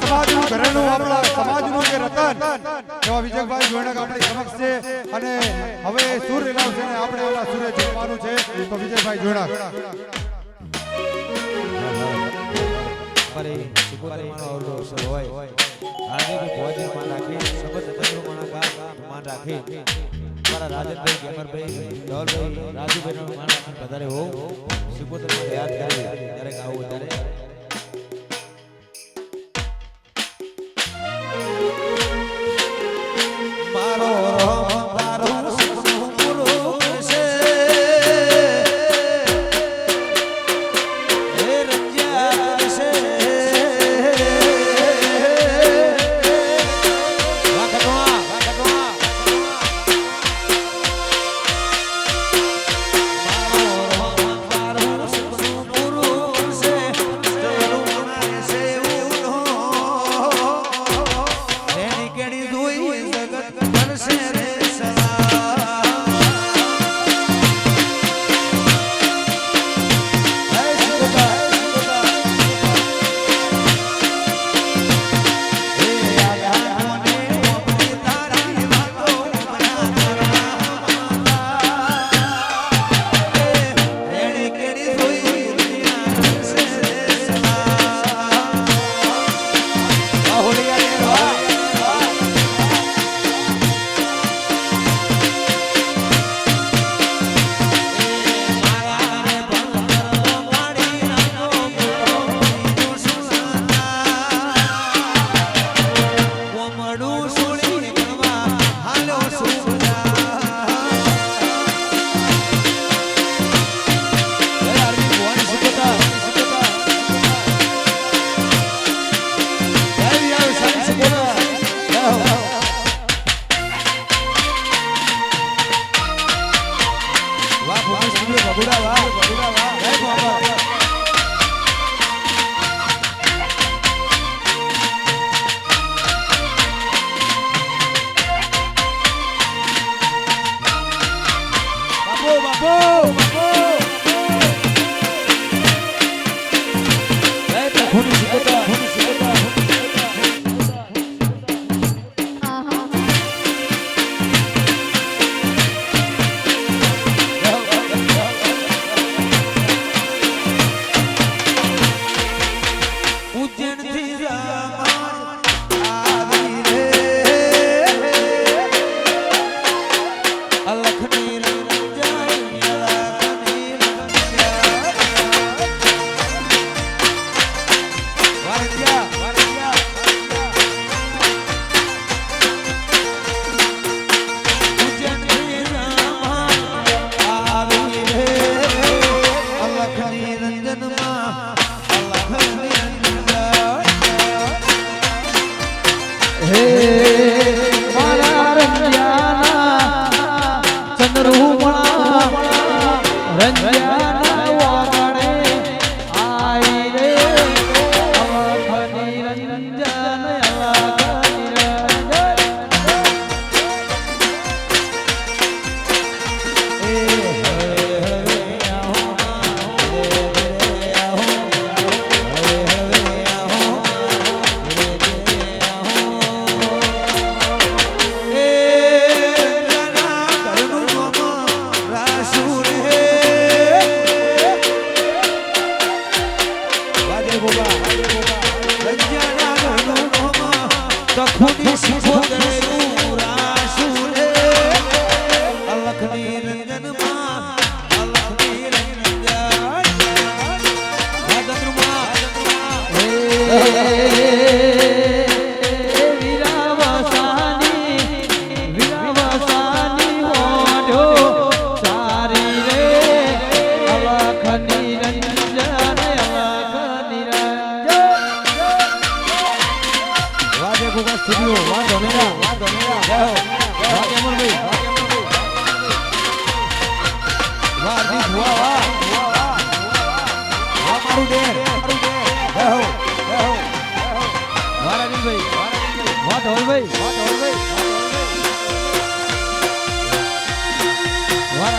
સમાજનું ઘરેણું, આપણા સમાજનું જે રતન, એવા વિજયભાઈ જોઈનર આપણી અને હવે સૂર્ય આપણે સૂર્ય જીતવાનું છે વિજયભાઈ જોઈનર રાજુભાઈ નો માન વધારે હોવ યાદ કરી ત્યારે ગાવું ત્યારે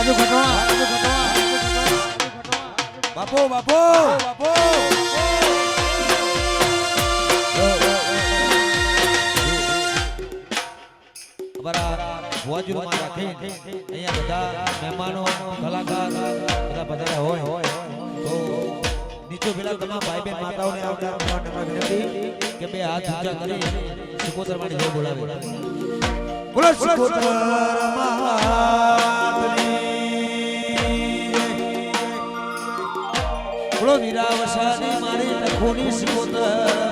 રાજુ ઘટવા બાપો. બાપો બાપો ભોજનમાં મહેમાનો, કલાકાર બધા બધા હોય. હોય તો નીચે ભાઈ બહેન માતાઓને આવનાર વિનંતી કે બે હાથ બોલો વીરા વસાની મારી લખોની સિકોતર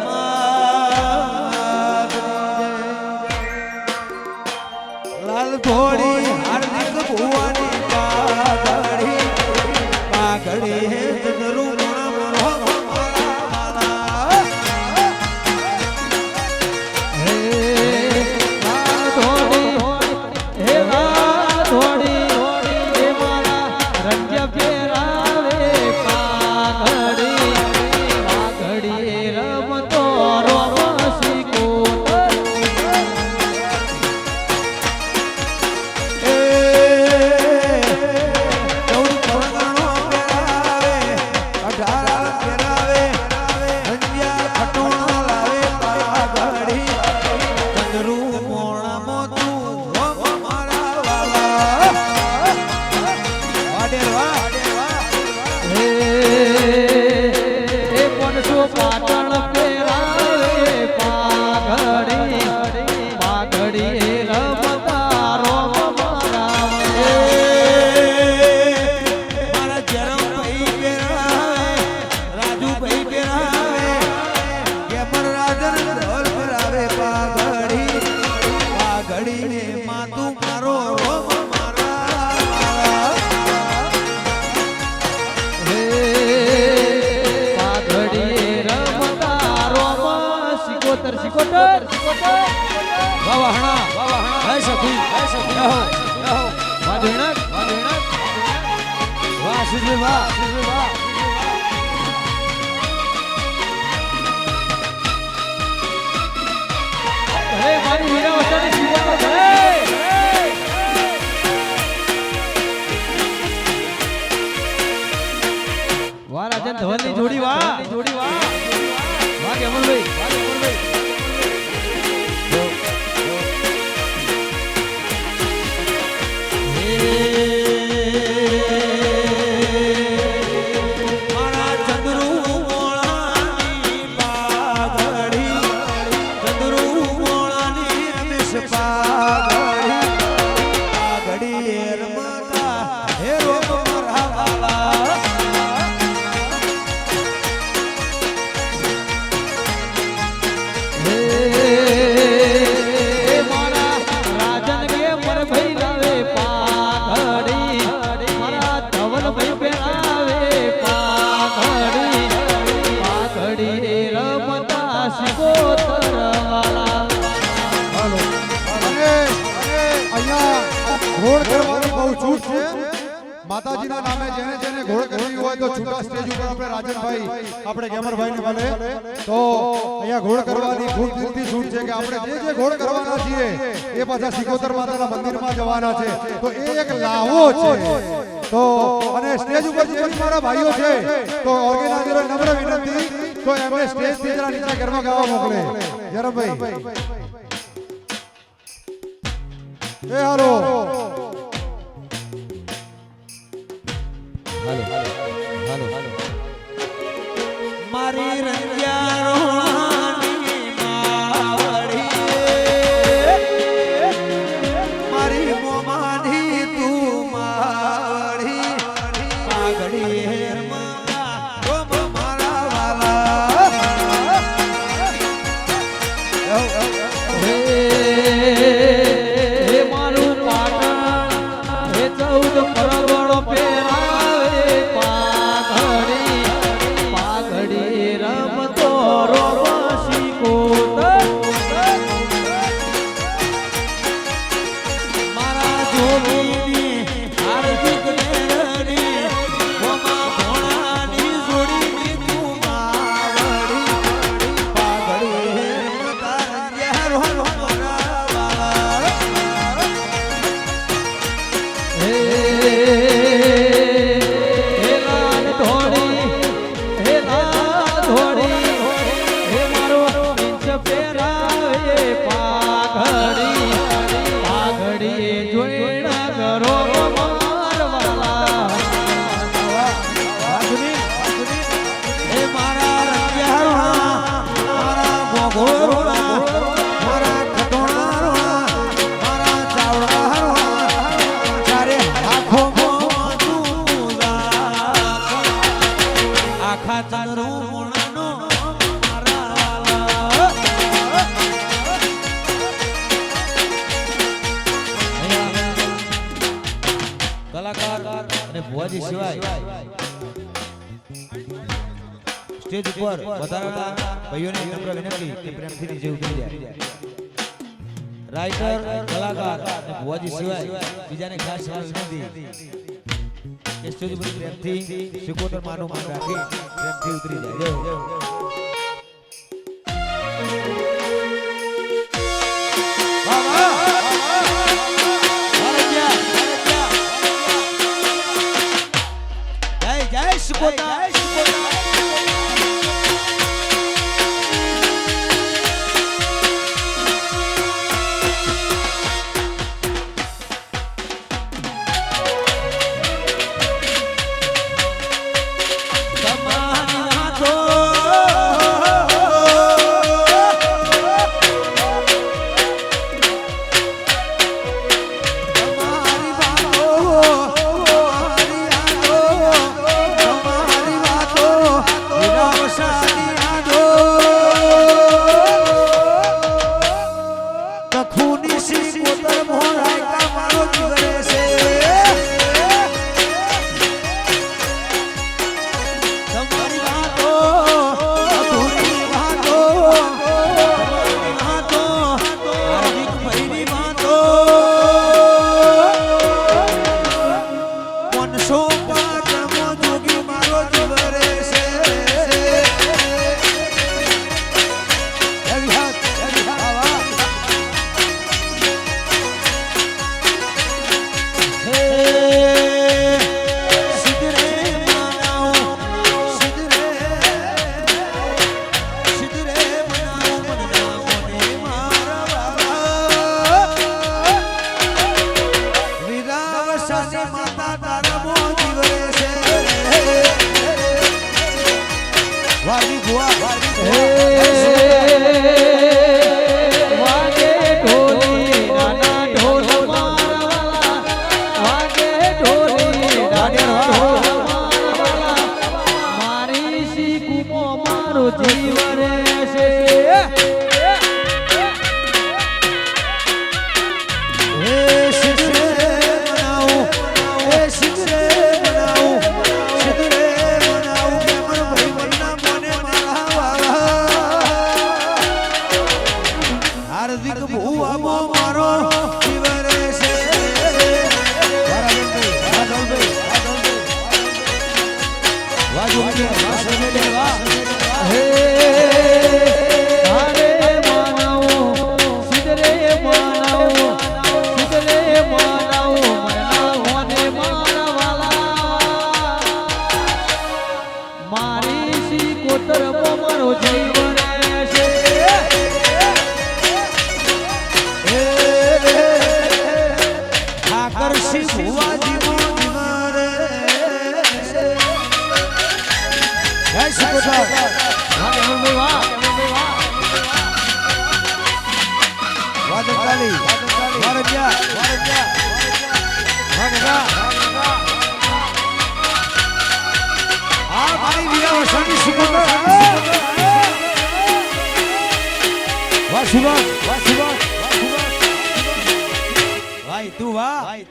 વાહ વાહણા વાહ વાહણા હે સખી હે જોડી વાહ જોડી વાહ. વાહ છે? માતાજીના નામે જેને જેને ઘોડ કરવી હોય તો છૂટા સ્ટેજ ઉપર આપણે રાજનભાઈ આપણે ગેમરભાઈને મળે. તો અહીંયા ઘોડ કરવાની ખૂબ દિલથી છૂટ છે કે આપણે જે જે ઘોડ કરવાના છીએ એ પાછા સિકોતર માતાના મંદિરમાં જવાના છે. તો એ એક લાહો છે. તો અને સ્ટેજ ઉપર જે મારા ભાઈઓ છે તો ઓર્ગેનાઇઝરો નમ્ર વિનંતી તો એમને સ્ટેજથી જરા નીચે ઘરમાં ગાવા મોકલે. જરમભાઈ એ હાલો. હાલો બધા કલાકાર ભુવાજી સિવાય બીજાને ખાસ નથી. કે સ્ટેજ પર પ્રેમથી સિકોટર માનો માન રાખી પ્રેમથી ઉતરી જાય.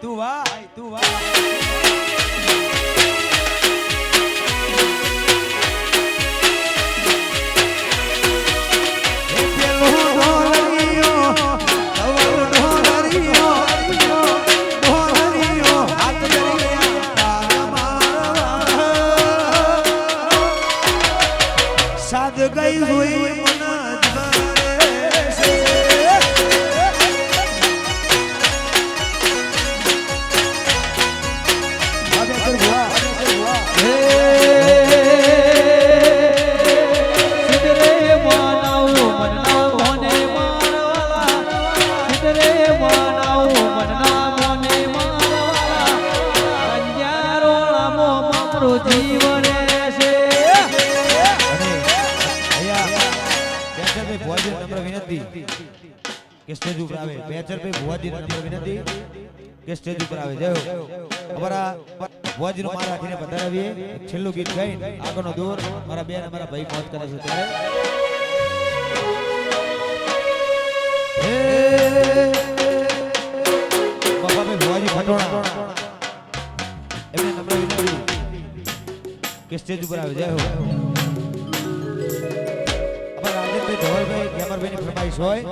tua વિનંતી કે સ્ટેજ ઉપર આવે. બેચર ભાઈ ભુવાજી નંબર વિનંતી કે સ્ટેજ ઉપર આવે. જયો અમારા ભુવાજી નું મારા રાખીને વધારાવીએ છેલ્લું ગીત ગાઈને આગળનો દોર. મારા બેન અમારા ભાઈ મોત કરે છે ત્યારે. બાબા કે સ્ટેજ ઉપર આવી. જાય ભાઈ ધવલભાઈ ગેમરભાઈ ફરમાઈશ હોય.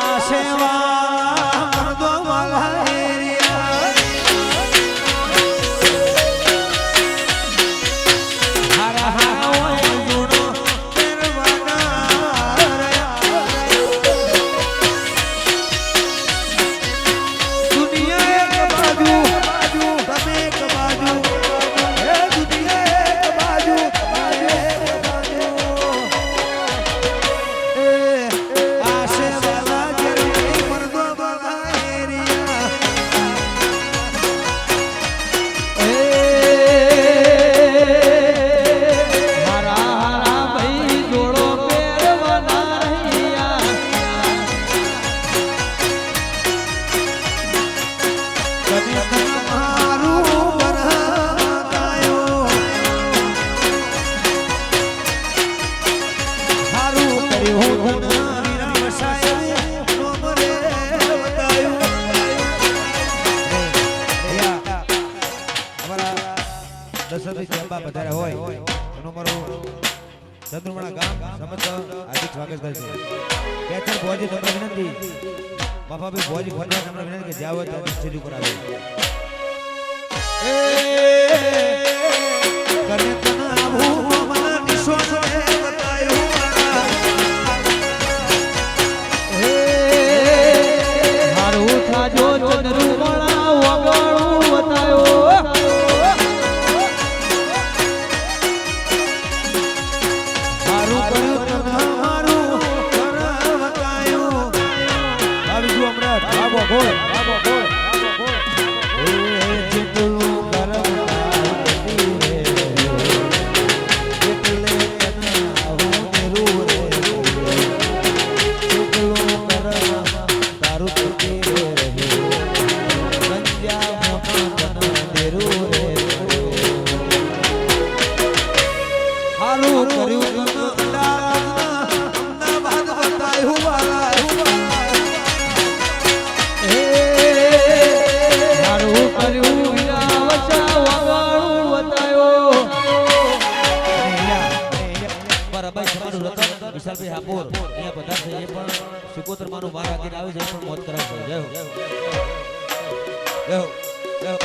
આ સેવા મરદો વાલા મારું કર્યું અમદાવાદ બતાવ્યું મારા મારું કર્યું વિશાલભાઈ હાપુર. અહીંયા બધા છે એ પણ સુકોતર મારું બાર આગળ આવે છે પણ મોત કરાવે છે. જય હો. જય હો. જય હો.